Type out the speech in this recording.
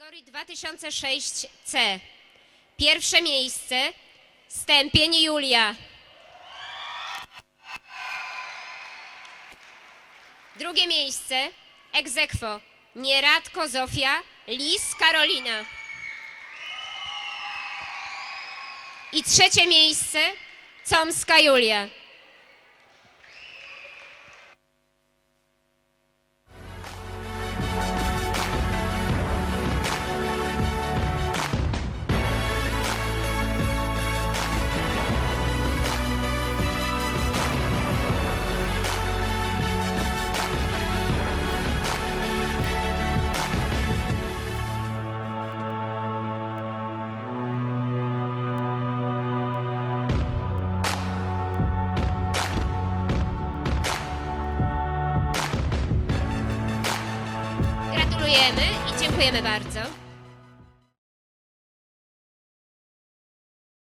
kategorii 2006C. Pierwsze miejsce Stępień Julia. Drugie miejsce Egzekwo Nieradko Zofia, Lis Karolina. I trzecie miejsce Comska Julia. Gratulujemy i dziękujemy bardzo.